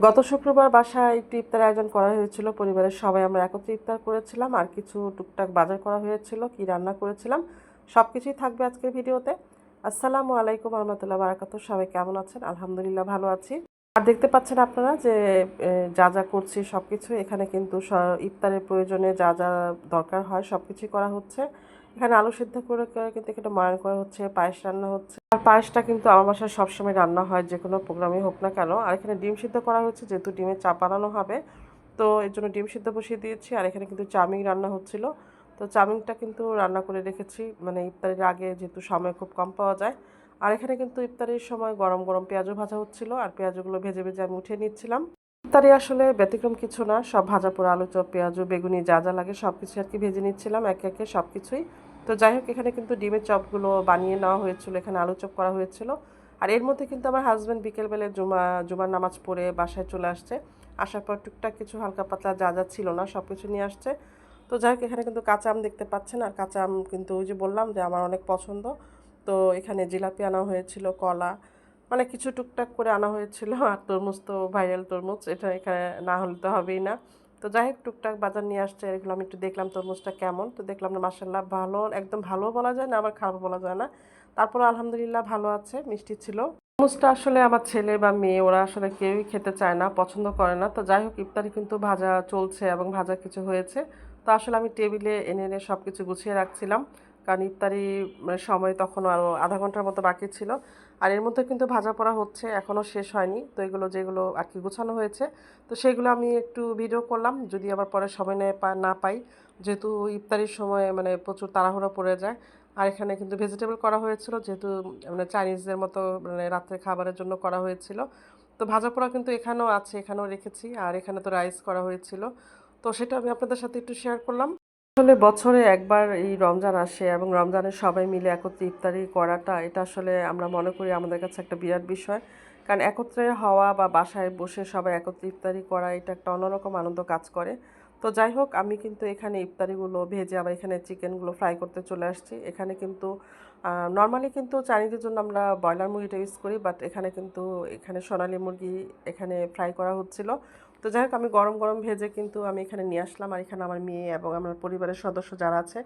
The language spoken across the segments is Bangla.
গত শুক্রবার বাসায় একটি ইফতার আয়োজন করা হয়েছিল। পরিবারের সবাই আমরা একত্রে ইফতার করেছিলাম আর কিছু টুকটাক বাজার করা হয়েছিল, কি রান্না করেছিলাম সব কিছুই থাকবে আজকের ভিডিওতে। আসসালামু আলাইকুম রহমতুল্লাহ বারাকাত, সবাই কেমন আছেন? আলহামদুলিল্লাহ ভালো আছি। আর দেখতে পাচ্ছেন আপনারা যে যা যা করছি সব কিছু এখানে কিন্তু ইফতারের প্রয়োজনে যা যা দরকার হয় সব কিছুই করা হচ্ছে। এখানে আলু সিদ্ধ করে করে কিন্তু এখানে ময়ান করা হচ্ছে পায়েস রান্না হচ্ছে। আর পায়েসটা কিন্তু আমার বাসায় সবসময় রান্না হয়, যে কোনো প্রোগ্রামে হোক না কেন। আর এখানে ডিম সিদ্ধ করা হচ্ছে যেহেতু ডিমের চা বানানো হবে। তো এর জন্য ডিম সিদ্ধ বসিয়ে দিয়েছি, আর এখানে কিন্তু চাউমিন রান্না হচ্ছিল। তো চাউমিনটা কিন্তু রান্না করে রেখেছি মানে ইফতারের আগে যেহেতু সময় খুব কম পাওয়া যায়। আর এখানে কিন্তু ইফতারের সময় গরম গরম পেঁয়াজও ভাজা হচ্ছিল, আর পেঁয়াজগুলো ভেজে ভেজে আমি উঠিয়ে নিচ্ছিলাম। ইফতারে আসলে ব্যতিক্রম কিছু না, সব ভাজা পোড়া আলু চপ, পেঁয়াজু, বেগুনি যা যা লাগে সব কিছু আর কি ভেজে নিচ্ছিলাম, একে একে সব কিছুই তো যাই হোক, এখানে কিন্তু ডিমের চপগুলো বানিয়ে নেওয়া হয়েছিল, এখানে আলু চপ করা হয়েছিল। আর এর মধ্যে কিন্তু আমার হাজব্যান্ড বিকেলবেলা জুমা, জুমার নামাজ পড়ে বাসায় চলে আসছে। আসার পর টুকটাক কিছু হালকা পাতলা যা যা ছিল না সব কিছু নিয়ে আসছে। তো যাই হোক, এখানে কিন্তু কাঁচা আম দেখতে পাচ্ছেন, আর কাঁচা আম কিন্তু ওই যে বললাম যে আমার অনেক পছন্দ। তো এখানে জিলাপি আনা হয়েছিল, কলা মানে কিছু টুকটাক করে আনা হয়েছিল। আর তরমুজ তো ভাইরাল তরমুজ, এটা এখানে না হলে তো হবেই না। তো যাই হোক টুকটাক বাজার নিয়ে আসছে, এগুলো আমি একটু দেখলাম, তরমুজটা কেমন? তো দেখলাম না মাসাল্লাহ ভালো, একদম ভালো বলা যায় না, আবার খারাপ বলা যায় না। তারপর আলহামদুলিল্লাহ ভালো আছে, মিষ্টি ছিল। তরমুজটা আসলে আমার ছেলে বা মেয়ে, ওরা আসলে কেউই খেতে চায় না, পছন্দ করে না। তো যাই হোক ইফতারি কিন্তু ভাজা চলছে এবং ভাজা কিছু হয়েছে। তো আসলে আমি টেবিলে এনে এনে সব কিছু গুছিয়ে রাখছিলাম। কারণ ইফতারি মানে সময় তখন আরও আধা ঘণ্টার মতো বাকি ছিল। আর এর মধ্যে কিন্তু ভাজা পড়া হচ্ছে, এখনও শেষ হয়নি। তো এগুলো, যেগুলো আর কি গুছানো হয়েছে, তো সেগুলো আমি একটু ভিডিও করলাম। যদি আবার পরে সময় নেয় না পাই, যেহেতু ইফতারির সময় মানে প্রচুর তাড়াহুড়ো পড়ে যায়। আর এখানে কিন্তু ভেজিটেবল করা হয়েছিল, যেহেতু মানে চাইনিজদের মতো মানে রাত্রে খাবারের জন্য করা হয়েছিল। তো ভাজা পোড়া কিন্তু এখানেও আছে, এখানেও রেখেছি। আর এখানে তো রাইস করা হয়েছিল। তো সেটা আমি আপনাদের সাথে একটু শেয়ার করলাম। আসলে বছরে একবার এই রমজান আসে এবং রমজানের সবাই মিলে একত্রে ইফতারি করাটা, এটা আসলে আমরা মনে করি আমাদের কাছে একটা বিরাট বিষয়। কারণ একত্রে হওয়া বা বাসায় বসে সবাই একত্রে ইফতারি করা, এটা একটা অন্যরকম আনন্দ কাজ করে। তো যাই হোক, আমি কিন্তু এখানে ইফতারিগুলো ভেজে আবার এখানে চিকেনগুলো ফ্রাই করতে চলে আসছি। এখানে কিন্তু নর্মালি কিন্তু চাইনিজের জন্য আমরা ব্রয়লার মুরগিটা ইউজ করি বাট এখানে কিন্তু, এখানে সোনালী মুরগি এখানে ফ্রাই করা হচ্ছিল। তো যাই হোক, আমি গরম গরম ভেজে কিন্তু আমি এখানে নিয়ে আসলাম। আর এখানে আমার মেয়ে এবং আমার পরিবারের সদস্য যারা আছে,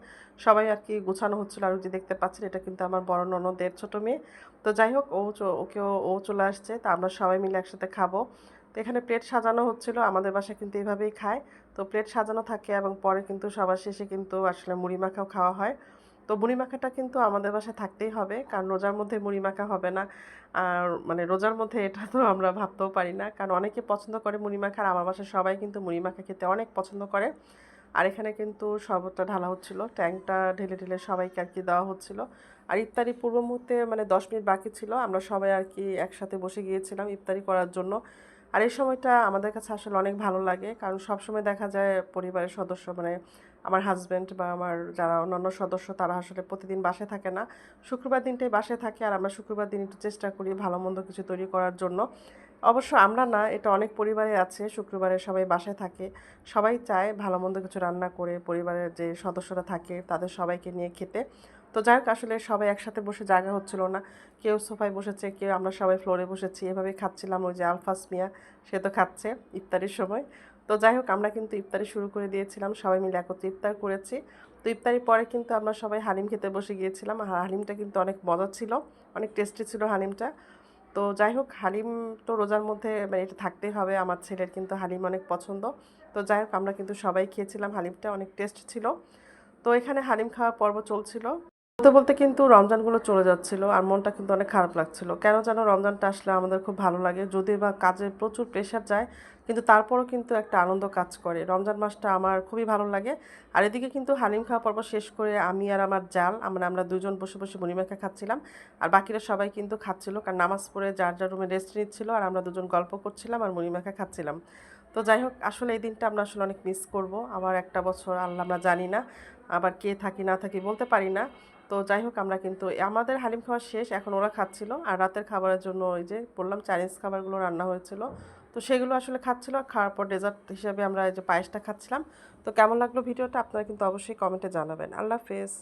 সবাই আর কি গোছানো হচ্ছিল। আর যে দেখতে পাচ্ছেন, এটা কিন্তু আমার বড় ননদের ছোট মেয়ে। তো যাই হোক, ও ওকেও, ও চলে আসছে। তো আমরা সবাই মিলে একসাথে খাব। তো এখানে প্লেট সাজানো হচ্ছিল, আমাদের বাসায় কিন্তু এভাবেই খায়। তো প্লেট সাজানো থাকে এবং পরে কিন্তু সবার শেষে কিন্তু আসলে মুড়ি মাখাও খাওয়া হয়। তো মুড়ি মাখাটা কিন্তু আমাদের বাসায় থাকতেই হবে। কারণ রোজার মধ্যে মুড়ি মাখা হবে না। আর মানে রোজার মধ্যে এটা তো আমরা ভাবতেও পারি না। কারণ অনেকে পছন্দ করে মুড়ি মাখা আর আমার বাসায় সবাই কিন্তু মুড়ি মাখা খেতে অনেক পছন্দ করে। আর এখানে কিন্তু শরবতটা ঢালা হচ্ছিল। ট্যাঙ্কটা ঢেলে ঢেলে সবাইকে আর কি দেওয়া হচ্ছিল। আর ইফতারি পূর্ব মুহূর্তে মানে দশ মিনিট বাকি ছিল। আমরা সবাই আর কি একসাথে বসে গিয়েছিলাম ইফতারি করার জন্য। আর এই সময়টা আমাদের কাছে আসলে অনেক ভালো লাগে। কারণ সবসময় দেখা যায় পরিবারের সদস্য মানে আমার হাজব্যান্ড বা আমার যারা অন্যান্য সদস্য, তারা আসলে প্রতিদিন বাসে থাকে না। শুক্রবার দিনটাই বাসে থাকে আর আমরা শুক্রবার দিন একটু চেষ্টা করি ভালো মন্দ কিছু তৈরি করার জন্য। অবশ্য আমরা না, এটা অনেক পরিবারে আছে, শুক্রবারে সবাই বাসায় থাকে। সবাই চায় ভালো মন্দ কিছু রান্না করে, পরিবারের যে সদস্যরা থাকে তাদের সবাইকে নিয়ে খেতে। তো যাই হোক, আসলে সবাই একসাথে বসে জায়গা হচ্ছিল না। কেউ সোফায় বসেছে, কেউ আমরা সবাই ফ্লোরে বসেছি। এভাবে খাচ্ছিলাম ওই যে আলফাস মিয়া, সে তো খাচ্ছে ইফতারির সময়। তো যাই হোক, আমরা কিন্তু ইফতারি শুরু করে দিয়েছিলাম, সবাই মিলে একত্রে ইফতার করেছি। তো ইফতারির পরে কিন্তু আমরা সবাই হালিম খেতে বসে গিয়েছিলাম। আর হালিমটা কিন্তু অনেক মজা ছিল, অনেক টেস্টি ছিল হালিমটা। তো যাই হোক, হালিম তো রোজার মধ্যে মানে এটা থাকতেই হবে, আমার ছেলের কিন্তু হালিম অনেক পছন্দ। তো যাই হোক, আমরা কিন্তু সবাই খেয়েছিলাম, হালিমটা অনেক টেস্ট ছিল। তো এখানে হালিম খাওয়ার পর্ব চলছিল। বলতে বলতে কিন্তু রমজানগুলো চলে যাচ্ছিল, আর মনটা কিন্তু অনেক খারাপ লাগছিল। কেন যেন রমজানটা আসলে আমাদের খুব ভালো লাগে যদি বা কাজে প্রচুর প্রেশার যায় কিন্তু তারপরও কিন্তু একটা আনন্দ কাজ করে। রমজান মাসটা আমার খুবই ভালো লাগে। আর এদিকে কিন্তু হালিম খাওয়া পর্ব শেষ করে আমি আর আমার জাল আমরা আমরা দুজন বসে বসে মুড়িমাখা খাচ্ছিলাম। আর বাকিরা সবাই কিন্তু খাচ্ছিল, কারণ নামাজ পড়ে যার যার রুমে রেস্ট নিচ্ছিল আর আমরা দুজন গল্প করছিলাম আর মুড়িমাখা খাচ্ছিলাম। তো যাই হোক, আসলে এই দিনটা আমরা আসলে অনেক মিস করব। আবার একটা বছর, আল্লাহ আমরা জানি না, আবার কে থাকি, না থাকি বলতে পারি না। তো যাই হোক, আমরা কিন্তু, আমাদের হালিম খাওয়া শেষ, এখন ওরা খাচ্ছিল। আর রাতের খাবারের জন্য ওই যে বললাম চাইনিজ খাবারগুলো রান্না হয়েছিল। তো সেগুলো আসলে খাচ্ছিলো। আর খাওয়ার পর ডেজার্ট হিসাবে আমরা এই যে পায়েসটা খাচ্ছিলাম। তো কেমন লাগল ভিডিওটা আপনারা কিন্তু অবশ্যই কমেন্টে জানাবেন। আল্লাহ হাফেজ।